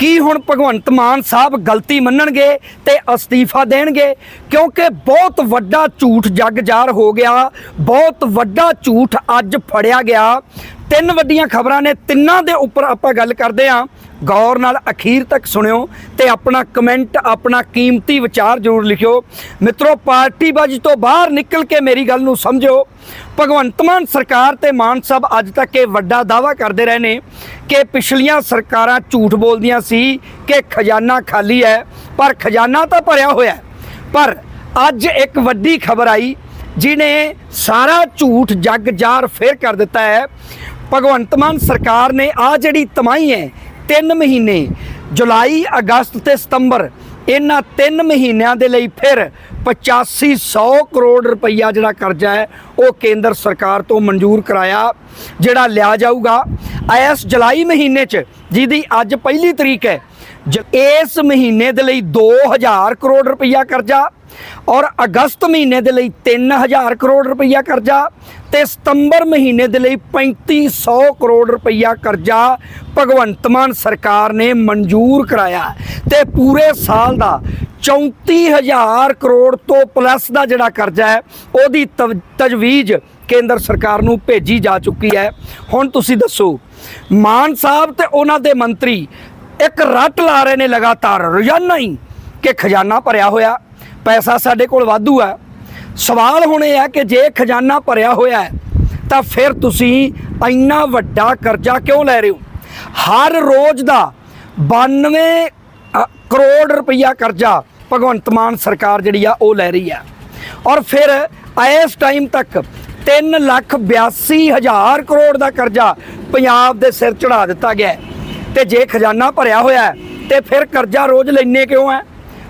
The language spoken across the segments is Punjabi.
ਕੀ ਹੁਣ ਭਗਵੰਤ ਮਾਨ ਸਾਹਿਬ ਗਲਤੀ ਮੰਨਣਗੇ ਤੇ ਅਸਤੀਫਾ ਦੇਣਗੇ? ਕਿਉਂਕਿ ਬਹੁਤ ਵੱਡਾ ਝੂਠ ਜੱਗ ਜਾਰ ਹੋ ਗਿਆ, ਬਹੁਤ ਵੱਡਾ ਝੂਠ ਅੱਜ ਫੜਿਆ ਗਿਆ। ਤਿੰਨ ਵੱਡੀਆਂ ਖਬਰਾਂ ਨੇ, ਤਿੰਨਾਂ ਦੇ ਉੱਪਰ ਆਪਾਂ ਗੱਲ ਕਰਦੇ ਹਾਂ। ਗੌਰ ਨਾਲ ਅਖੀਰ ਤੱਕ ਸੁਣਿਓ ਤੇ ਆਪਣਾ ਕਮੈਂਟ, ਆਪਣਾ ਕੀਮਤੀ ਵਿਚਾਰ ਜ਼ਰੂਰ ਲਿਖਿਓ। ਮਿੱਤਰੋ ਪਾਰਟੀਬਾਜ਼ੀ ਤੋਂ ਬਾਹਰ ਨਿਕਲ ਕੇ ਮੇਰੀ ਗੱਲ ਨੂੰ ਸਮਝੋ ਭਗਵੰਤ ਮਾਨ ਸਰਕਾਰ ਤੇ ਮਾਨ ਸਾਹਿਬ ਅੱਜ ਤੱਕ ਇਹ ਵੱਡਾ ਦਾਵਾ ਕਰਦੇ ਰਹੇ ਨੇ ਕਿ ਪਿਛਲੀਆਂ ਸਰਕਾਰਾਂ ਝੂਠ ਬੋਲਦੀਆਂ ਸੀ ਕਿ ਖਜ਼ਾਨਾ ਖਾਲੀ ਹੈ, ਪਰ ਖਜ਼ਾਨਾ ਤਾਂ ਭਰਿਆ ਹੋਇਆ ਪਰ ਅੱਜ ਇੱਕ ਵੱਡੀ ਖਬਰ ਆਈ, ਜਿਨੇ ਸਾਰਾ ਝੂਠ ਜੱਗ ਜਾਰ ਫੇਰ ਕਰ ਦਿੱਤਾ ਹੈ। ਭਗਵੰਤ ਮਾਨ ਸਰਕਾਰ ਨੇ ਆ ਜਿਹੜੀ ਤਮਾਈ ਹੈ ਤਿੰਨ ਮਹੀਨੇ, ਜੁਲਾਈ, ਅਗਸਤ ਤੇ ਸਤੰਬਰ, ਇਹਨਾਂ ਤਿੰਨ ਮਹੀਨਿਆਂ ਦੇ ਲਈ ਫਿਰ 8500 ਕਰੋੜ ਰੁਪਈਆ ਜਿਹੜਾ ਕਰਜ਼ਾ ਹੈ, ਉਹ ਕੇਂਦਰ ਸਰਕਾਰ ਤੋਂ ਮਨਜ਼ੂਰ ਕਰਾਇਆ, ਜਿਹੜਾ ਲਿਆ ਜਾਊਗਾ। ਇਸ ਜੁਲਾਈ ਮਹੀਨੇ 'ਚ, ਜਿਹਦੀ ਅੱਜ ਪਹਿਲੀ ਤਰੀਕ ਹੈ, ਜ- ਇਸ ਮਹੀਨੇ ਦੇ ਲਈ 2000 ਕਰੋੜ ਰੁਪਈਆ ਕਰਜ਼ਾ ਔਰ ਅਗਸਤ ਮਹੀਨੇ ਦੇ ਲਈ 3000 ਕਰੋੜ ਰੁਪਈਆ ਕਰਜ਼ਾ ਤੇ ਸਤੰਬਰ ਮਹੀਨੇ ਦੇ ਲਈ 3500 ਕਰੋੜ ਰੁਪਈਆ ਕਰਜ਼ਾ ਭਗਵੰਤ ਮਾਨ ਸਰਕਾਰ ਨੇ ਮਨਜ਼ੂਰ ਕਰਾਇਆ। ਤੇ ਪੂਰੇ ਸਾਲ ਦਾ 34000 ਕਰੋੜ ਤੋਂ ਪਲੱਸ ਦਾ ਜਿਹੜਾ ਕਰਜ਼ਾ ਹੈ, ਉਹਦੀ ਤਵ- ਤਜਵੀਜ਼ ਕੇਂਦਰ ਸਰਕਾਰ ਨੂੰ ਭੇਜੀ ਜਾ ਚੁੱਕੀ ਹੈ। ਹੁਣ ਤੁਸੀਂ ਦੱਸੋ, ਮਾਨ ਸਾਹਿਬ ਤੇ ਉਹਨਾਂ ਦੇ ਮੰਤਰੀ ਇੱਕ ਰੱਟ ਲਾ ਰਹੇ ਨੇ ਲਗਾਤਾਰ, ਰੋਜ਼ਾਨਾ ਹੀ ਕਿ ਖਜ਼ਾਨਾ ਭਰਿਆ ਹੋਇਆ। ਪੈਸਾ ਸਾਡੇ ਕੋਲ ਵਾਧੂ ਆ। ਸਵਾਲ ਹੁਣ ਇਹ ਹੈ ਕਿ ਜੇ ਖਜ਼ਾਨਾ ਭਰਿਆ ਹੋਇਆ ਹੈ ਤਾਂ ਫਿਰ ਤੁਸੀਂ ਇੰਨਾ ਵੱਡਾ ਕਰਜ਼ਾ ਕਿਉਂ ਲੈ ਰਹੇ ਹੋ? ਹਰ ਰੋਜ਼ ਦਾ 92 ਕਰੋੜ ਰੁਪਈਆ ਕਰਜ਼ਾ ਭਗਵੰਤ ਮਾਨ ਸਰਕਾਰ ਜਿਹੜੀ ਆ ਉਹ ਲੈ ਰਹੀ ਆ। ਔਰ ਫਿਰ ਇਸ ਟਾਈਮ ਤੱਕ 3 ਲੱਖ 82 ਹਜ਼ਾਰ ਕਰੋੜ ਦਾ ਕਰਜ਼ਾ ਪੰਜਾਬ ਦੇ ਸਿਰ ਚੜਾ ਦਿੱਤਾ ਗਿਆ ਹੈ। ਤੇ ਜੇ ਖਜ਼ਾਨਾ ਭਰਿਆ ਹੋਇਆ ਹੈ, ਤੇ ਫਿਰ ਕਰਜ਼ਾ ਰੋਜ਼ ਲੈਣੇ ਕਿਉਂ ਹੈ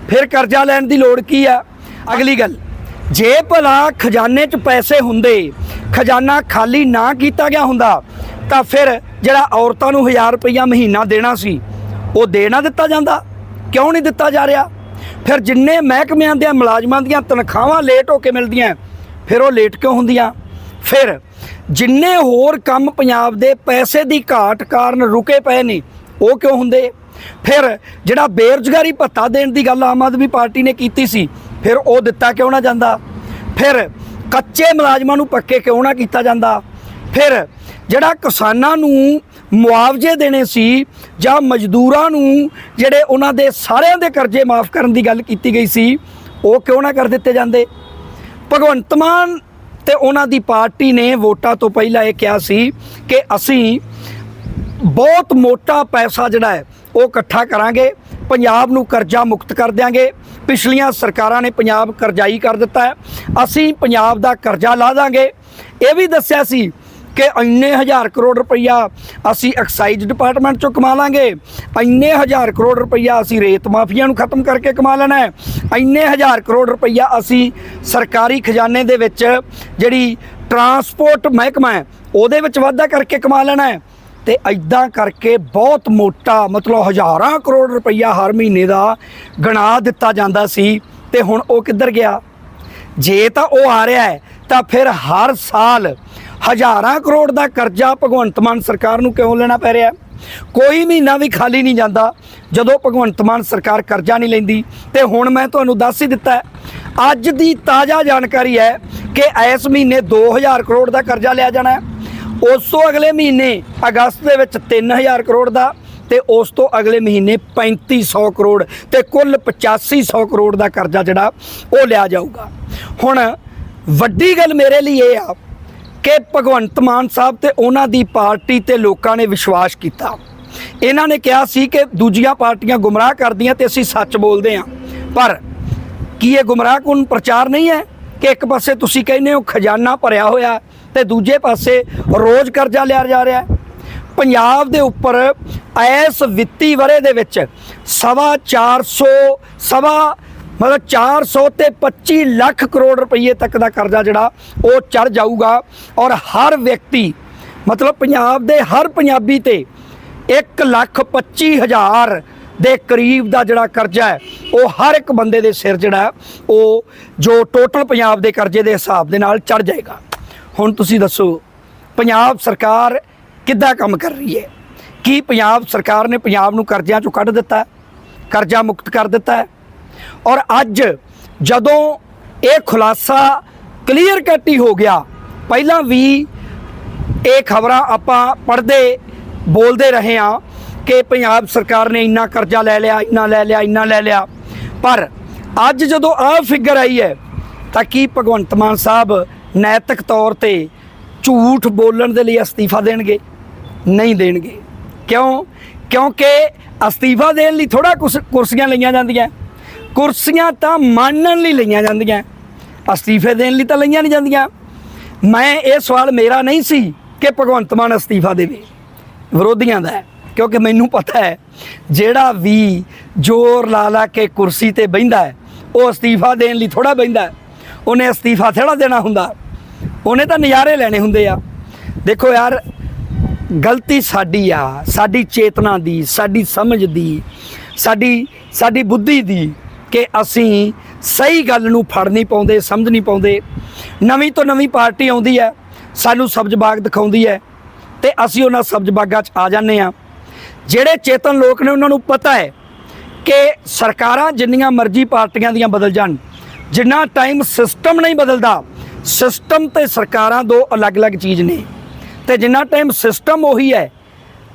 ਫਿਰ ਕਰਜ਼ਾ ਲੈਣ ਦੀ ਲੋੜ ਕੀ ਆ? ਅਗਲੀ ਗੱਲ, ਜੇ ਭਲਾ ਖਜ਼ਾਨੇ 'ਚ ਪੈਸੇ ਹੁੰਦੇ, ਖਜ਼ਾਨਾ ਖਾਲੀ ਨਾ ਕੀਤਾ ਗਿਆ ਹੁੰਦਾ, ਤਾਂ ਫਿਰ ਜਿਹੜਾ ਔਰਤਾਂ ਨੂੰ 1000 ਰੁਪਈਆ ਮਹੀਨਾ ਦੇਣਾ ਸੀ, ਉਹ ਦੇ ਨਾ ਦਿੱਤਾ ਜਾਂਦਾ। ਕਿਉਂ ਨਹੀਂ ਦਿੱਤਾ ਜਾ ਰਿਹਾ? ਫਿਰ ਜਿੰਨੇ ਮਹਿਕਮਿਆਂ ਦੇ ਮੁਲਾਜ਼ਮਾਂ ਦੀਆਂ ਤਨਖਾਹਾਂ ਲੇਟ ਹੋ ਕੇ ਮਿਲਦੀਆਂ, ਫਿਰ ਉਹ ਲੇਟ ਕਿਉਂ ਹੁੰਦੀਆਂ? ਫਿਰ ਜਿੰਨੇ ਹੋਰ ਕੰਮ ਪੰਜਾਬ ਦੇ ਪੈਸੇ ਦੀ ਘਾਟ ਕਾਰਨ ਰੁਕੇ ਪਏ ਨੇ, ਉਹ ਕਿਉਂ ਹੁੰਦੇ? ਫਿਰ ਜਿਹੜਾ ਬੇਰੁਜ਼ਗਾਰੀ ਭੱਤਾ ਦੇਣ ਦੀ ਗੱਲ ਆਮ ਆਦਮੀ ਪਾਰਟੀ ਨੇ ਕੀਤੀ ਸੀ, ਫਿਰ ਉਹ ਦਿੱਤਾ ਕਿਉਂ ਨਾ ਜਾਂਦਾ? ਫਿਰ ਕੱਚੇ ਮੁਲਾਜ਼ਮਾਂ ਨੂੰ ਪੱਕੇ ਕਿਉਂ ਨਾ ਕੀਤਾ ਜਾਂਦਾ? ਫਿਰ ਜਿਹੜਾ ਕਿਸਾਨਾਂ ਨੂੰ ਮੁਆਵਜ਼ੇ ਦੇਣੇ ਸੀ ਜਾਂ ਮਜ਼ਦੂਰਾਂ ਨੂੰ ਜਿਹੜੇ ਉਹਨਾਂ ਦੇ ਸਾਰਿਆਂ ਦੇ ਕਰਜ਼ੇ ਮਾਫ ਕਰਨ ਦੀ ਗੱਲ ਕੀਤੀ ਗਈ ਸੀ, ਉਹ ਕਿਉਂ ਨਾ ਕਰ ਦਿੱਤੇ ਜਾਂਦੇ? ਭਗਵੰਤ ਮਾਨ ਤੇ ਉਹਨਾਂ ਦੀ ਪਾਰਟੀ ਨੇ ਵੋਟਾਂ ਤੋਂ ਪਹਿਲਾਂ ਇਹ ਕਿਹਾ ਸੀ ਕਿ ਅਸੀਂ ਬਹੁਤ ਮੋਟਾ ਪੈਸਾ ਜਿਹੜਾ ਹੈ ਉਹ ਇਕੱਠਾ ਕਰਾਂਗੇ, ਪੰਜਾਬ ਨੂੰ ਕਰਜ਼ਾ ਮੁਕਤ ਕਰ ਦਿਆਂਗੇ। ਪਿਛਲੀਆਂ ਸਰਕਾਰਾਂ ਨੇ ਪੰਜਾਬ ਕਰਜ਼ਾਈ ਕਰ ਦਿੱਤਾ ਹੈ। ਅਸੀਂ ਪੰਜਾਬ ਦਾ ਕਰਜ਼ਾ ਲਾ ਦਾਂਗੇ। ਇਹ ਵੀ ਦੱਸਿਆ ਸੀ ਕਿ ਇੰਨੇ ਹਜ਼ਾਰ ਕਰੋੜ ਰੁਪਈਆ ਅਸੀਂ ਐਕਸਾਈਜ਼ ਡਿਪਾਰਟਮੈਂਟ ਚੋਂ ਕਮਾ ਲਾਂਗੇ। ਇੰਨੇ ਹਜ਼ਾਰ ਕਰੋੜ ਰੁਪਈਆ ਅਸੀਂ ਰੇਤ ਮਾਫੀਆ ਨੂੰ ਖਤਮ ਕਰਕੇ ਕਮਾ ਲੈਣਾ ਹੈ। ਇੰਨੇ ਹਜ਼ਾਰ ਕਰੋੜ ਰੁਪਈਆ ਅਸੀਂ ਸਰਕਾਰੀ ਖਜ਼ਾਨੇ ਦੇ ਵਿੱਚ ਜਿਹੜੀ ਟਰਾਂਸਪੋਰਟ ਮਹਿਕਮਾ ਹੈ, ਉਹਦੇ ਵਿੱਚ ਵਾਧਾ ਕਰਕੇ ਕਮਾ ਲੈਣਾ ਹੈ। ਤੇ ਐਦਾਂ ਕਰਕੇ ਬਹੁਤ ਮੋਟਾ, ਮਤਲਬ ਹਜ਼ਾਰਾਂ ਕਰੋੜ ਰੁਪਈਆ ਹਰ ਮਹੀਨੇ ਦਾ ਗਣਾ ਦਿੱਤਾ ਜਾਂਦਾ ਸੀ ਤੇ ਹੁਣ ਉਹ ਕਿੱਧਰ ਗਿਆ? ਜੇ ਤਾਂ ਉਹ ਆ ਰਿਹਾ ਹੈ, ਤਾਂ ਫਿਰ ਹਰ ਸਾਲ ਹਜ਼ਾਰਾਂ ਕਰੋੜ ਦਾ ਕਰਜ਼ਾ ਭਗਵੰਤ ਮਾਨ ਸਰਕਾਰ ਨੂੰ ਕਿਉਂ ਲੈਣਾ ਪੈ ਰਿਹਾ? ਕੋਈ ਮਹੀਨਾ ਵੀ ਖਾਲੀ ਨਹੀਂ ਜਾਂਦਾ ਜਦੋਂ ਭਗਵੰਤ ਮਾਨ ਸਰਕਾਰ ਕਰਜ਼ਾ ਨਹੀਂ ਲੈਂਦੀ। ਤੇ ਹੁਣ ਮੈਂ ਤੁਹਾਨੂੰ ਦੱਸ ਹੀ ਦਿੱਤਾ ਅੱਜ ਦੀ ਤਾਜ਼ਾ ਜਾਣਕਾਰੀ ਹੈ ਕਿ ਇਸ ਮਹੀਨੇ 2000 ਕਰੋੜ ਦਾ ਕਰਜ਼ਾ ਲਿਆ ਜਾਣਾ ਹੈ। ਉਸ ਤੋਂ ਅਗਲੇ ਮਹੀਨੇ ਅਗਸਤ ਦੇ ਵਿੱਚ 3000 ਕਰੋੜ ਦਾ ਤੇ ਉਸ ਤੋਂ ਅਗਲੇ ਮਹੀਨੇ 3500 ਕਰੋੜ ਤੇ ਕੁੱਲ 8500 ਕਰੋੜ ਦਾ ਕਰਜ਼ਾ ਜਿਹੜਾ ਉਹ ਲਿਆ ਜਾਊਗਾ। ਹੁਣ ਵੱਡੀ ਗੱਲ ਮੇਰੇ ਲਈ ਇਹ ਆ ਕਿ ਭਗਵੰਤ ਮਾਨ ਸਾਹਿਬ ਤੇ ਉਹਨਾਂ ਦੀ ਪਾਰਟੀ ਤੇ ਲੋਕਾਂ ਨੇ ਵਿਸ਼ਵਾਸ ਕੀਤਾ। ਇਹਨਾਂ ਨੇ ਕਿਹਾ ਸੀ ਕਿ ਦੂਜੀਆਂ ਪਾਰਟੀਆਂ ਗੁੰਮਰਾਹ ਕਰਦੀਆਂ ਤੇ ਅਸੀਂ ਸੱਚ ਬੋਲਦੇ ਹਾਂ। ਪਰ ਕੀ ਇਹ ਗੁੰਮਰਾਹਕੁਨ ਪ੍ਰਚਾਰ ਨਹੀਂ ਹੈ ਕਿ ਇੱਕ ਪਾਸੇ ਤੁਸੀਂ ਕਹਿੰਦੇ ਹੋ ਖਜ਼ਾਨਾ ਭਰਿਆ ਹੋਇਆ ਤੇ ਦੂਜੇ ਪਾਸੇ ਰੋਜ਼ ਕਰਜ਼ਾ ਲਿਆ ਜਾ ਰਿਹਾ ਹੈ। ਪੰਜਾਬ ਦੇ ਉੱਪਰ ਇਸ ਵਿੱਤੀ ਵਰੇ ਦੇ ਵਿੱਚ ਸਵਾ 400 ਸਵਾ ਮਤਲਬ 400 ਤੇ 25 ਲੱਖ ਕਰੋੜ ਰੁਪਏ ਤੱਕ ਦਾ ਕਰਜ਼ਾ ਜਿਹੜਾ ਉਹ ਚੜ ਜਾਊਗਾ ਔਰ ਹਰ ਵਿਅਕਤੀ, ਮਤਲਬ ਪੰਜਾਬ ਦੇ ਹਰ ਪੰਜਾਬੀ ਤੇ 1 ਲੱਖ 25 ਹਜ਼ਾਰ ਦੇ ਕਰੀਬ ਦਾ ਜਿਹੜਾ ਕਰਜ਼ਾ ਹੈ, ਉਹ ਹਰ ਇੱਕ ਬੰਦੇ ਦੇ ਸਿਰ ਜਿਹੜਾ ਉਹ ਜੋ ਟੋਟਲ ਪੰਜਾਬ ਦੇ ਕਰਜ਼ੇ ਦੇ ਹਿਸਾਬ ਦੇ ਨਾਲ ਚੜ ਜਾਏਗਾ। ਹੁਣ ਤੁਸੀਂ ਦੱਸੋ, ਪੰਜਾਬ ਸਰਕਾਰ ਕਿੱਦਾਂ ਕੰਮ ਕਰ ਰਹੀ ਹੈ? ਕੀ ਪੰਜਾਬ ਸਰਕਾਰ ਨੇ ਪੰਜਾਬ ਨੂੰ ਕਰਜ਼ਿਆਂ ਚੋਂ ਕੱਢ ਦਿੱਤਾ, ਕਰਜ਼ਾ ਮੁਕਤ ਕਰ ਦਿੱਤਾ? ਹੈ ਔਰ ਅੱਜ ਜਦੋਂ ਇਹ ਖੁਲਾਸਾ ਕਲੀਅਰ ਕੱਟ ਹੀ ਹੋ ਗਿਆ, ਪਹਿਲਾਂ ਵੀ ਇਹ ਖਬਰਾਂ ਆਪਾਂ ਪੜ੍ਹਦੇ, ਬੋਲਦੇ ਰਹੇ ਹਾਂ ਕਿ ਪੰਜਾਬ ਸਰਕਾਰ ਨੇ ਇੰਨਾ ਕਰਜ਼ਾ ਲੈ ਲਿਆ, ਇੰਨਾ ਲੈ ਲਿਆ, ਇੰਨਾ ਲੈ ਲਿਆ। ਪਰ ਅੱਜ ਜਦੋਂ ਆਹ ਫਿਗਰ ਆਈ ਹੈ, ਤਾਂ ਕੀ ਭਗਵੰਤ ਮਾਨ ਸਾਹਿਬ ਨੈਤਿਕ ਤੌਰ ਤੇ ਝੂਠ ਬੋਲਣ ਦੇ ਲਈ ਅਸਤੀਫਾ ਦੇਣਗੇ, ਨਹੀਂ ਦੇਣਗੇ। ਕਿਉਂ? ਕਿਉਂਕਿ ਅਸਤੀਫਾ ਦੇਣ ਲਈ ਥੋੜਾ ਕੁਰਸੀਆਂ ਲਈਆਂ ਜਾਂਦੀਆਂ। ਕੁਰਸੀਆਂ ਤਾਂ ਮੰਨਣ ਲਈ ਲਈਆਂ ਜਾਂਦੀਆਂ। ਅਸਤੀਫੇ ਦੇਣ ਲਈ ਤਾਂ ਲਈਆਂ ਨਹੀਂ ਜਾਂਦੀਆਂ। ਮੈਂ ਇਹ ਸਵਾਲ ਮੇਰਾ ਨਹੀਂ ਸੀ ਕਿ ਭਗਵੰਤ ਮਾਨ ਅਸਤੀਫਾ ਦੇਵੇ। ਵਿਰੋਧੀਆਂ ਦਾ ਕਿਉਂਕਿ ਮੈਨੂੰ ਪਤਾ ਹੈ, ਜਿਹੜਾ ਵੀ ਜ਼ੋਰ ਲਾ ਲਾ ਕੇ ਕੁਰਸੀ ਤੇ ਬਹਿੰਦਾ ਹੈ, ਉਹ ਅਸਤੀਫਾ ਦੇਣ ਲਈ ਥੋੜਾ ਬਹਿੰਦਾ ਹੈ। ਉਹਨੇ ਅਸਤੀਫਾ ਥੋੜਾ ਦੇਣਾ ਹੁੰਦਾ। ਉਹਨੇ ਤਾਂ ਨਜ਼ਾਰੇ ਲੈਣੇ ਹੁੰਦੇ ਆ। ਦੇਖੋ ਯਾਰ, ਗਲਤੀ ਸਾਡੀ ਆ, ਸਾਡੀ ਚੇਤਨਾ ਦੀ, ਸਾਡੀ ਸਮਝ ਦੀ, ਸਾਡੀ ਸਾਡੀ ਬੁੱਧੀ ਦੀ ਕਿ ਅਸੀਂ ਸਹੀ ਗੱਲ ਨੂੰ ਫੜ ਨਹੀਂ ਪਾਉਂਦੇ, ਸਮਝ ਨਹੀਂ ਪਾਉਂਦੇ। ਨਵੀਂ ਤੋਂ ਨਵੀਂ ਪਾਰਟੀ ਆਉਂਦੀ ਹੈ, ਸਾਨੂੰ ਸਬਜ਼ ਬਾਗ ਦਿਖਾਉਂਦੀ ਹੈ ਤੇ ਅਸੀਂ ਉਹਨਾਂ ਸਬਜ਼ ਬਾਗਾਂ 'ਚ ਆ ਜਾਂਦੇ ਆ ਜਿਹੜੇ ਚੇਤਨ ਲੋਕ ਨੇ ਉਹਨਾਂ ਨੂੰ ਪਤਾ ਹੈ ਕਿ ਸਰਕਾਰਾਂ ਜਿੰਨੀਆਂ ਮਰਜ਼ੀ ਪਾਰਟੀਆਂ ਦੀਆਂ ਬਦਲ ਜਾਣ ਜਿੰਨਾ ਟਾਈਮ ਸਿਸਟਮ ਨਹੀਂ ਬਦਲਦਾ ਸਿਸਟਮ ਤੇ ਸਰਕਾਰਾਂ ਦੋ ਅਲੱਗ-ਅਲੱਗ ਚੀਜ਼ ਨੇ। ਤੇ ਜਿੰਨਾ ਟਾਈਮ ਸਿਸਟਮ ਉਹੀ ਹੈ,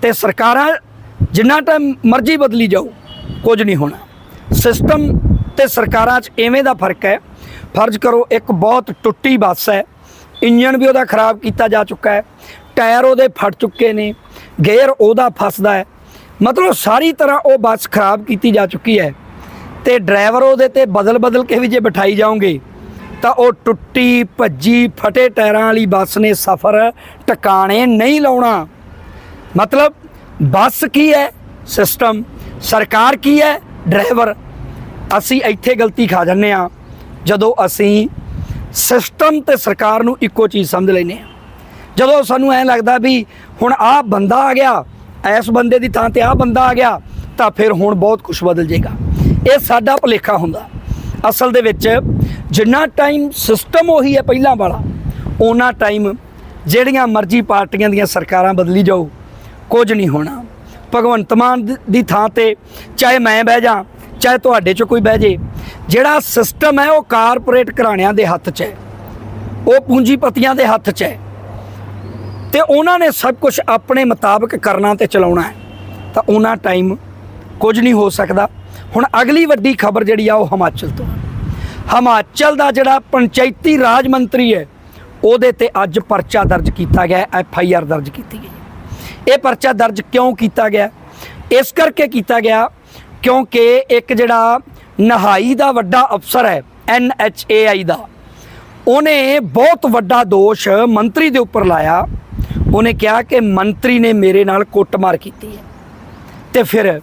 ਤੇ ਸਰਕਾਰਾਂ ਜਿੰਨਾ ਟਾਈਮ ਮਰਜ਼ੀ ਬਦਲੀ ਜਾਓ, ਕੁਝ ਨਹੀਂ ਹੋਣਾ। ਸਿਸਟਮ ਤੇ ਸਰਕਾਰਾਂ 'ਚ ਐਵੇਂ ਦਾ ਫ਼ਰਕ ਹੈ। ਫਰਜ਼ ਕਰੋ ਇੱਕ ਬਹੁਤ ਟੁੱਟੀ ਬੱਸ ਹੈ ਇੰਜਨ ਵੀ ਉਹਦਾ ਖਰਾਬ ਕੀਤਾ ਜਾ ਚੁੱਕਾ ਹੈ, ਟਾਇਰ ਉਹਦੇ ਫਟ ਚੁੱਕੇ ਨੇ, ਗੇਅਰ ਉਹਦਾ ਫਸਦਾ ਹੈ। ਮਤਲਬ ਸਾਰੀ ਤਰ੍ਹਾਂ ਉਹ ਬੱਸ ਖਰਾਬ ਕੀਤੀ ਜਾ ਚੁੱਕੀ ਹੈ। ਤੇ ਡਰਾਈਵਰ ਉਹਦੇ ਤੇ ਬਦਲ ਬਦਲ ਕੇ ਵੀ ਜੇ ਬਿਠਾਈ ਜਾਓਗੇ, ਤਾਂ ਉਹ ਟੁੱਟੀ, ਭੱਜੀ, ਫਟੇ ਟਾਇਰਾਂ ਵਾਲੀ ਬੱਸ ਨੇ ਸਫ਼ਰ ਟਿਕਾਣੇ ਨਹੀਂ ਲਾਉਣਾ। ਮਤਲਬ ਬੱਸ ਕੀ ਹੈ? ਸਿਸਟਮ। ਸਰਕਾਰ ਕੀ ਹੈ? ਡਰਾਈਵਰ। ਅਸੀਂ ਇੱਥੇ ਗਲਤੀ ਖਾ ਜਾਂਦੇ ਆ ਜਦੋਂ ਅਸੀਂ ਸਿਸਟਮ ਤੇ ਸਰਕਾਰ ਨੂੰ ਇੱਕੋ ਚੀਜ਼ ਸਮਝ ਲੈਨੇ ਆ ਜਦੋਂ ਸਾਨੂੰ ਐਂ ਲੱਗਦਾ ਵੀ ਹੁਣ ਆਹ ਬੰਦਾ ਆ ਗਿਆ ਐਸ ਬੰਦੇ ਦੀ ਥਾਂ ਤੇ ਆਹ ਬੰਦਾ ਆ ਗਿਆ, ਤਾਂ ਫਿਰ ਹੁਣ ਬਹੁਤ ਕੁਝ ਬਦਲ ਜਾਏਗਾ। ਇਹ ਸਾਡਾ ਭੁਲੇਖਾ ਹੁੰਦਾ। ਅਸਲ ਦੇ ਵਿੱਚ ਜਿੰਨਾ ਟਾਈਮ ਸਿਸਟਮ ਉਹੀ ਹੈ ਪਹਿਲਾਂ ਵਾਲਾ ਉਹਨਾਂ ਟਾਈਮ ਜਿਹੜੀਆਂ ਮਰਜ਼ੀ ਪਾਰਟੀਆਂ ਦੀਆਂ ਸਰਕਾਰਾਂ ਬਦਲੀ ਜਾਓ, ਕੁਝ ਨਹੀਂ ਹੋਣਾ। ਭਗਵੰਤ ਮਾਨ ਦੀ ਥਾਂ ਤੇ ਚਾਹੇ ਮੈਂ ਬਹਿ ਜਾ, ਚਾਹੇ ਤੁਹਾਡੇ ਚੋਂ ਕੋਈ ਬਹਿ ਜੇ, ਜਿਹੜਾ ਸਿਸਟਮ ਹੈ ਉਹ ਕਾਰਪੋਰੇਟ ਘਰਾਣਿਆਂ ਦੇ ਹੱਥ 'ਚ ਹੈ। ਉਹ ਪੂੰਜੀਪਤੀਆਂ ਦੇ ਹੱਥ 'ਚ ਹੈ। ਤੇ ਉਹਨਾਂ ਨੇ ਸਭ ਕੁਝ ਆਪਣੇ ਮੁਤਾਬਕ ਕਰਨਾ ਤੇ ਚਲਾਉਣਾ ਹੈ। ਤਾਂ ਉਹਨਾਂ ਟਾਈਮ ਕੁਝ ਨਹੀਂ ਹੋ ਸਕਦਾ। ਹੁਣ ਅਗਲੀ ਵੱਡੀ ਖਬਰ ਜਿਹੜੀ ਆ, ਉਹ ਹਿਮਾਚਲ ਤੋਂ ਹਿਮਾਚਲ ਦਾ ਜਿਹੜਾ ਪੰਚਾਇਤੀ ਰਾਜ ਮੰਤਰੀ ਹੈ, ਉਹਦੇ ਤੇ ਅੱਜ ਪਰਚਾ ਦਰਜ ਕੀਤਾ ਗਿਆ ਐਫ ਆਈ ਆਰ ਦਰਜ ਕੀਤੀ ਗਈ ਇਹ ਪਰਚਾ ਦਰਜ ਕਿਉਂ ਕੀਤਾ ਗਿਆ? ਇਸ ਕਰਕੇ ਕੀਤਾ ਗਿਆ ਕਿਉਂਕਿ ਇੱਕ ਜਿਹੜਾ ਨਹਾਈ ਦਾ ਵੱਡਾ ਅਫਸਰ ਹੈ, ਐਨ ਐਚ ਏ ਆਈ ਦਾ, ਉਹਨੇ ਬਹੁਤ ਵੱਡਾ ਦੋਸ਼ ਮੰਤਰੀ ਦੇ ਉੱਪਰ ਲਾਇਆ। ਉਹਨੇ ਕਿਹਾ ਕਿ ਮੰਤਰੀ ਨੇ ਮੇਰੇ ਨਾਲ ਕੁੱਟਮਾਰ ਕੀਤੀ ਹੈ। ਤੇ ਫਿਰ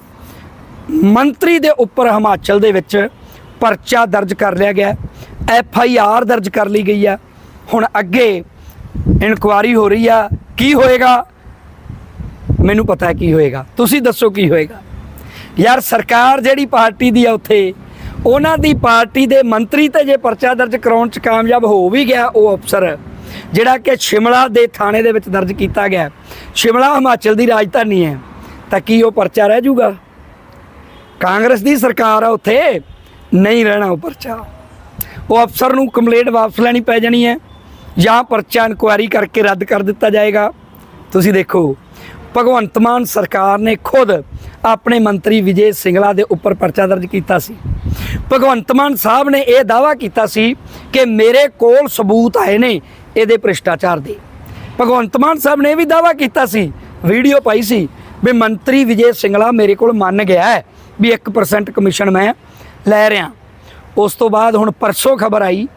ਮੰਤਰੀ ਦੇ ਉੱਪਰ ਹਿਮਾਚਲ ਦੇ ਵਿੱਚ ਪਰਚਾ ਦਰਜ ਕਰ ਲਿਆ ਗਿਆ ਐਫ ਆਈ ਆਰ ਦਰਜ ਕਰ ਲਈ ਗਈ ਆ ਹੁਣ ਅੱਗੇ ਇਨਕੁਆਰੀ ਹੋ ਰਹੀ ਆ। ਕੀ ਹੋਏਗਾ? ਮੈਨੂੰ ਪਤਾ ਹੈ ਕੀ ਹੋਏਗਾ। ਤੁਸੀਂ ਦੱਸੋ ਕੀ ਹੋਏਗਾ। ਯਾਰ ਸਰਕਾਰ ਜਿਹੜੀ ਪਾਰਟੀ ਦੀ ਆ ਉੱਥੇ, ਉਹਨਾਂ ਦੀ ਪਾਰਟੀ ਦੇ ਮੰਤਰੀ ਤੇ ਜੇ ਪਰਚਾ ਦਰਜ ਕਰਾਉਣ ਚ ਕਾਮਯਾਬ ਹੋ ਵੀ ਗਿਆ ਉਹ ਅਫਸਰ, ਜਿਹੜਾ ਕਿ ਸ਼ਿਮਲਾ ਦੇ ਥਾਣੇ ਦੇ ਵਿੱਚ ਦਰਜ ਕੀਤਾ ਗਿਆ। ਸ਼ਿਮਲਾ ਹਿਮਾਚਲ ਦੀ ਰਾਜਧਾਨੀ ਹੈ। ਤਾਂ ਕੀ ਉਹ ਪਰਚਾ ਰਹਿ ਜਾਊਗਾ? ਕਾਂਗਰਸ ਦੀ ਸਰਕਾਰ ਆ ਉੱਥੇ, ਨਹੀਂ ਰਹਿਣਾ ਉਹ ਪਰਚਾ। ਉਹ ਅਫਸਰ ਨੂੰ ਕੰਪਲੇਂਟ ਵਾਪਸ ਲੈਣੀ ਪੈ ਜਾਣੀ ਹੈ, ਜਾਂ ਪਰਚਾ ਇਨਕੁਆਇਰੀ ਕਰਕੇ ਰੱਦ ਕਰ ਦਿੱਤਾ ਜਾਏਗਾ। ਤੁਸੀਂ ਦੇਖੋ, ਭਗਵੰਤ ਮਾਨ ਸਰਕਾਰ ਨੇ ਖੁਦ ਆਪਣੇ ਮੰਤਰੀ ਵਿਜੇ ਸਿੰਗਲਾ ਦੇ ਉੱਪਰ ਪਰਚਾ ਦਰਜ ਕੀਤਾ ਸੀ। ਭਗਵੰਤ ਮਾਨ ਸਾਹਿਬ ਨੇ ਇਹ ਦਾਵਾ ਕੀਤਾ ਸੀ ਕਿ ਮੇਰੇ ਕੋਲ ਸਬੂਤ ਆਏ ਨੇ ਇਹਦੇ ਭ੍ਰਿਸ਼ਟਾਚਾਰ ਦੇ। ਭਗਵੰਤ ਮਾਨ ਸਾਹਿਬ ਨੇ ਇਹ ਵੀ ਦਾਵਾ ਕੀਤਾ ਸੀ, ਵੀਡੀਓ ਪਾਈ ਸੀ ਵੀ ਮੰਤਰੀ ਵਿਜੇ ਸਿੰਗਲਾ ਮੇਰੇ ਕੋਲ ਮੰਨ ਗਿਆ ਹੈ। ਵੀ 1% ਕਮਿਸ਼ਨ ਮੈਂ ਲੈ ਰਿਹਾ। ਉਸ ਤੋਂ ਬਾਅਦ ਹੁਣ ਪਰਸੋਂ ਖਬਰ ਆਈ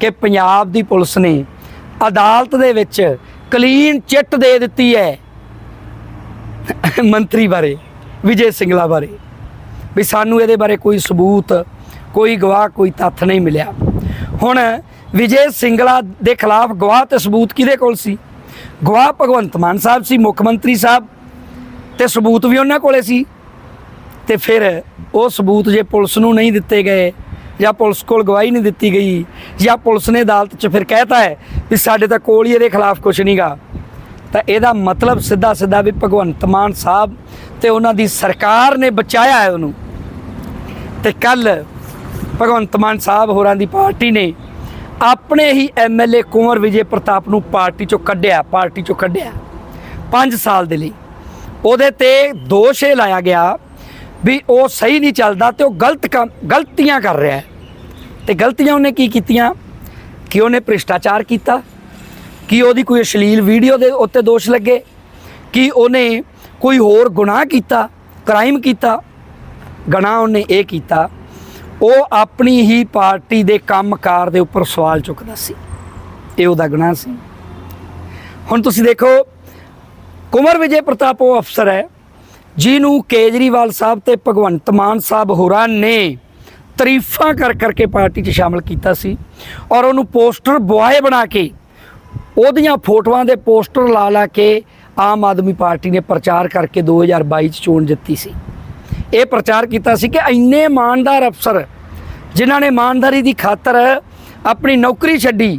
ਕਿ ਪੰਜਾਬ ਦੀ ਪੁਲਿਸ ਨੇ ਅਦਾਲਤ ਦੇ ਵਿੱਚ ਕਲੀਨ ਚਿੱਟ ਦੇ ਦਿੱਤੀ ਹੈ ਮੰਤਰੀ ਬਾਰੇ, ਵਿਜੇ ਸਿੰਗਲਾ ਬਾਰੇ। ਵੀ ਸਾਨੂੰ ਇਹਦੇ ਬਾਰੇ ਕੋਈ ਸਬੂਤ, ਕੋਈ ਗਵਾਹ, ਕੋਈ ਤੱਥ ਨਹੀਂ ਮਿਲਿਆ। ਹੁਣ ਵਿਜੇ ਸਿੰਗਲਾ ਦੇ ਖਿਲਾਫ ਗਵਾਹ ਤੇ ਸਬੂਤ ਕਿਹਦੇ ਕੋਲ ਸੀ? ਗਵਾਹ ਭਗਵੰਤ ਮਾਨ ਸਾਹਿਬ ਸੀ, ਮੁੱਖ ਮੰਤਰੀ ਸਾਹਿਬ। ਤੇ ਸਬੂਤ ਵੀ ਉਹਨਾਂ ਕੋਲੇ ਸੀ। ਤੇ ਫਿਰ ਉਹ ਸਬੂਤ ਜੇ ਪੁਲਿਸ ਨੂੰ ਨਹੀਂ ਦਿੱਤੇ ਗਏ ਜਾਂ ਪੁਲਿਸ ਕੋਲ ਗਵਾਹੀ ਨਹੀਂ ਦਿੱਤੀ ਗਈ ਜਾਂ ਪੁਲਿਸ ਨੇ ਅਦਾਲਤ 'ਚ ਫਿਰ ਕਹਿਤਾ ਹੈ ਵੀ ਸਾਡੇ ਤਾਂ ਕੋਲ ਹੀ ਇਹਦੇ ਖਿਲਾਫ ਕੁਝ ਨਹੀਂਗਾ ਤਾਂ ਇਹਦਾ ਮਤਲਬ ਸਿੱਧਾ ਸਿੱਧਾ ਵੀ ਭਗਵੰਤ ਮਾਨ ਸਾਹਿਬ ਤੇ ਉਹਨਾਂ ਦੀ ਸਰਕਾਰ ਨੇ ਬਚਾਇਆ ਹੈ ਉਹਨੂੰ। ਤੇ ਕੱਲ ਭਗਵੰਤ ਮਾਨ ਸਾਹਿਬ ਹੋਰਾਂ ਦੀ ਪਾਰਟੀ ਨੇ ਆਪਣੇ ਹੀ ਐਮਐਲਏ ਕੁੰਵਰ ਵਿਜੇ ਪ੍ਰਤਾਪ ਨੂੰ ਪਾਰਟੀ ਚੋਂ ਕੱਢਿਆ, ਪਾਰਟੀ ਚੋਂ ਕੱਢਿਆ 5 ਸਾਲ ਦੇ ਲਈ। ਉਹਦੇ ਤੇ ਦੋਸ਼ ਇਹ ਲਾਇਆ ਗਿਆ ਵੀ ਉਹ ਸਹੀ ਨਹੀਂ ਚੱਲਦਾ ਤੇ ਉਹ ਗਲਤ ਕੰਮ, ਗਲਤੀਆਂ ਕਰ ਰਿਹਾ ਹੈ। ਤੇ ਗਲਤੀਆਂ ਉਹਨੇ ਕੀ ਕੀਤੀਆਂ? ਕਿ ਉਹਨੇ ਭ੍ਰਿਸ਼ਟਾਚਾਰ ਕੀਤਾ, ਕਿ ਉਹਦੀ ਕੋਈ ਅਸ਼ਲੀਲ ਵੀਡੀਓ ਦੇ ਉੱਤੇ ਦੋਸ਼ ਲੱਗੇ, ਕਿ ਉਹਨੇ ਕੋਈ ਹੋਰ ਗੁਨਾਹ ਕੀਤਾ ਕ੍ਰਾਈਮ ਕੀਤਾ, ਗੁਨਾਹ ਉਹਨੇ ਇਹ ਕੀਤਾ। ਉਹ ਆਪਣੀ ਹੀ ਪਾਰਟੀ ਦੇ ਕੰਮਕਾਰ ਦੇ ਉੱਪਰ ਸਵਾਲ ਚੁੱਕਦਾ ਸੀ। ਇਹ ਉਹਦਾ ਗੁਨਾਹ ਸੀ। ਹੁਣ ਤੁਸੀਂ ਦੇਖੋ, ਕੁਮਰ ਵਿਜੇ ਪ੍ਰਤਾਪ ਉਹ ਅਫਸਰ ਹੈ ਜਿਹਨੂੰ ਕੇਜਰੀਵਾਲ ਸਾਹਿਬ ਤੇ ਭਗਵੰਤ ਮਾਨ ਸਾਹਿਬ ਹੋਰਾਂ ਨੇ ਤਾਰੀਫਾਂ ਕਰ ਕਰਕੇ ਪਾਰਟੀ 'ਚ ਸ਼ਾਮਲ ਕੀਤਾ ਸੀ ਔਰ ਉਹਨੂੰ ਪੋਸਟਰ ਬੁਆਏ ਬਣਾ ਕੇ ਉਹਦੀਆਂ ਫੋਟੋਆਂ ਦੇ ਪੋਸਟਰ ਲਾ ਲਾ ਕੇ ਆਮ ਆਦਮੀ ਪਾਰਟੀ ਨੇ ਪ੍ਰਚਾਰ ਕਰਕੇ 2022 ਚ ਚੋਣ ਜਿੱਤੀ ਸੀ। ਇਹ ਪ੍ਰਚਾਰ ਕੀਤਾ ਸੀ ਕਿ ਇੰਨੇ ਇਮਾਨਦਾਰ ਅਫਸਰ ਜਿਨ੍ਹਾਂ ਨੇ ਇਮਾਨਦਾਰੀ ਦੀ ਖਾਤਰ ਆਪਣੀ ਨੌਕਰੀ ਛੱਡੀ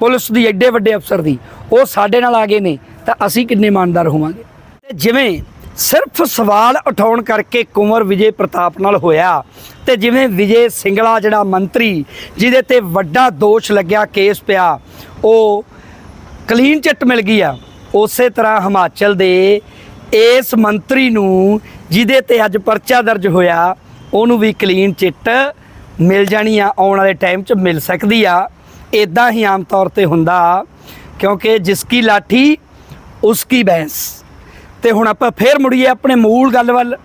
ਪੁਲਿਸ ਦੀ ਐਡੇ ਵੱਡੇ ਅਫਸਰ ਦੀ, ਉਹ ਸਾਡੇ ਨਾਲ ਆ ਗਏ ਨੇ ਤਾਂ ਅਸੀਂ ਕਿੰਨੇ ਇਮਾਨਦਾਰ ਹੋਵਾਂਗੇ? ਤੇ ਜਿਵੇਂ ਸਿਰਫ ਸਵਾਲ ਉਠਾਉਣ ਕਰਕੇ ਕੁੰਵਰ ਵਿਜੇ ਪ੍ਰਤਾਪ ਨਾਲ ਹੋਇਆ ਤੇ ਜਿਵੇਂ ਵਿਜੇ ਸਿੰਗਲਾ ਜਿਹੜਾ ਮੰਤਰੀ ਜਿਹਦੇ ਤੇ ਵੱਡਾ ਦੋਸ਼ ਲੱਗਿਆ ਕੇਸ ਪਿਆ, ਉਹ ਕਲੀਨ ਚਿੱਟ ਮਿਲ ਗਈ ਆ। ਉਸੇ ਤਰ੍ਹਾਂ ਹਿਮਾਚਲ ਦੇ ਇਸ ਮੰਤਰੀ ਨੂੰ ਜਿਹਦੇ ਤੇ ਅੱਜ ਪਰਚਾ ਦਰਜ ਹੋਇਆ, ਉਹਨੂੰ ਵੀ ਕਲੀਨ ਚਿੱਟ ਮਿਲ ਜਾਣੀ ਆ, ਆਉਣ ਵਾਲੇ ਟਾਈਮ 'ਚ ਮਿਲ ਸਕਦੀ ਆ। ਇਦਾਂ ਹੀ ਆਮ ਤੌਰ ਤੇ ਹੁੰਦਾ, ਕਿਉਂਕਿ ਜਿਸ ਕੀ ਲਾਠੀ, ਉਸ ਕੀ ਬੈਂਸ ਤੇ ਹੁਣ ਆਪਾਂ ਫੇਰ ਮੁੜੀਏ ਆਪਣੇ ਮੂਲ ਗੱਲ ਵੱਲ।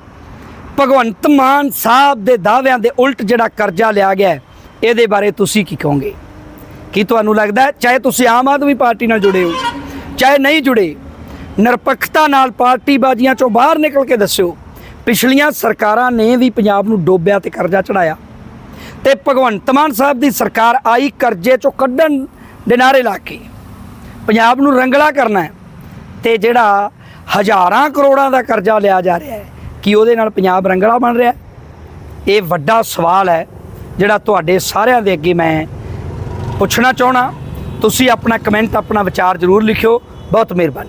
ਭਗਵੰਤ ਮਾਨ ਸਾਹਿਬ ਦੇ ਦਾਅਵਿਆਂ ਦੇ ਉਲਟ ਜਿਹੜਾ ਕਰਜ਼ਾ ਲਿਆ ਗਿਆ ਇਹਦੇ ਬਾਰੇ ਤੁਸੀਂ ਕੀ ਕਹੋਗੇ? ਕੀ ਤੁਹਾਨੂੰ ਲੱਗਦਾ ਚਾਹੇ ਤੁਸੀਂ ਆਮ ਆਦਮੀ ਪਾਰਟੀ ਨਾਲ ਜੁੜੇ ਹੋ, ਚਾਹੇ ਨਹੀਂ ਜੁੜੇ, ਨਿਰਪੱਖਤਾ ਨਾਲ ਪਾਰਟੀ ਬਾਜ਼ੀਆਂ ਚੋਂ ਬਾਹਰ ਨਿਕਲ ਕੇ ਦੱਸਿਓ, ਪਿਛਲੀਆਂ ਸਰਕਾਰਾਂ ਨੇ ਵੀ ਪੰਜਾਬ ਨੂੰ ਡੋਬਿਆ ਤੇ ਕਰਜ਼ਾ ਚੜਾਇਆ ਤੇ ਭਗਵੰਤ ਮਾਨ ਸਾਹਿਬ ਦੀ ਸਰਕਾਰ ਆਈ ਕਰਜ਼ੇ ਚੋਂ ਕੱਢਣ ਦੇ ਨਾਅਰੇ ਲਾ ਕੇ। ਪੰਜਾਬ ਨੂੰ ਰੰਗਲਾ ਕਰਨਾ ਹੈ। ਤੇ ਜਿਹੜਾ ਹਜ਼ਾਰਾਂ ਕਰੋੜਾਂ ਦਾ ਕਰਜ਼ਾ ਲਿਆ ਜਾ ਰਿਹਾ ਹੈ। ਕੀ ਉਹਦੇ ਨਾਲ ਪੰਜਾਬ ਰੰਗਲਾ ਬਣ ਰਿਹਾ ਇਹ ਵੱਡਾ ਸਵਾਲ ਹੈ, ਜਿਹੜਾ ਤੁਹਾਡੇ ਸਾਰਿਆਂ ਦੇ ਅੱਗੇ ਮੈਂ ਪੁੱਛਣਾ ਚਾਹਣਾ ਤੁਸੀਂ ਆਪਣਾ ਕਮੈਂਟ ਆਪਣਾ ਵਿਚਾਰ ਜ਼ਰੂਰ ਲਿਖਿਓ। ਬਹੁਤ ਮਿਹਰਬਾਨੀ।